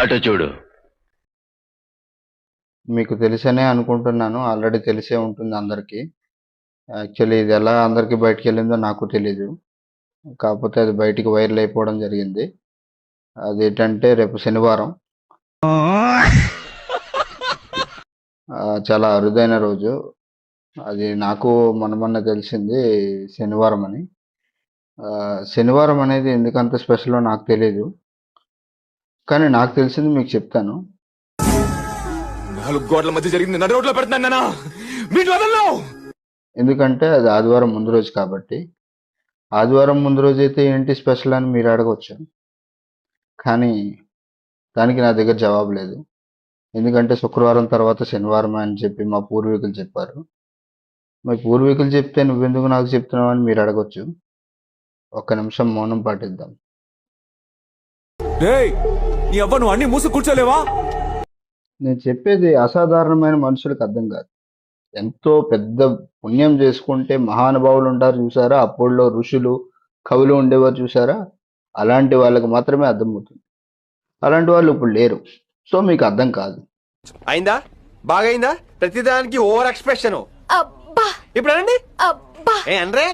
అటు చూడు. మీకు తెలిసనే అనుకుంటున్నాను. ఆల్రెడీ తెలిసే ఉంటుంది అందరికీ. యాక్చువల్లీ ఇది ఎలా అందరికీ బయటికి వెళ్ళిందో నాకు తెలీదు. కాకపోతే అది బయటికి వైరల్ అయిపోవడం జరిగింది. అదేంటంటే రేపు శనివారం. చాలా అరుదైన రోజు. అది నాకు మనమన్న తెలిసింది శనివారం అని. శనివారం అనేది ఎందుకంత స్పెషలో నాకు తెలియదు కానీ నాకు తెలిసింది మీకు చెప్తాను. నాలుగు గోడల మధ్య జరిగింది. నడు రోడ్లో పెడుతున్నాను ఎందుకంటే అది ఆదివారం ముందు రోజు కాబట్టి. ఆదివారం ముందు రోజు అయితే ఏంటి స్పెషల్ అని మీరు అడగవచ్చు కానీ దానికి నా దగ్గర జవాబు లేదు. ఎందుకంటే శుక్రవారం తర్వాత శనివారం అని చెప్పి మా పూర్వీకులు చెప్పారు. మీ పూర్వీకులు చెప్తే నువ్వెందుకు నాకు చెప్తున్నావు అని మీరు అడగొచ్చు. ఒక్క నిమిషం మౌనం పాటిద్దాం. ఏయ్ నీ అవ్వ నువ్వు అన్ని మూసి కూర్చోలేవా? నేను చెప్పేది అసాధారణమైన మనుషులకు అర్థం కాదు. ఎంతో పెద్ద పుణ్యం చేసుకుంటే మహానుభావులు ఉంటారు చూసారా? అప్పుడులో ఋషులు కవులు ఉండేవారు చూసారా? అలాంటి వాళ్ళకి మాత్రమే అర్థమవుతుంది. అలాంటి వాళ్ళు ఇప్పుడు లేరు. సో మీకు అర్థం కాదు. అయిందా? బాగైందా? ప్రతిదానికి ఓవర్ ఎక్స్ప్రెషన్. అబ్బా! ఇప్పుడు అనండి. అబ్బా! ఏ అనరే?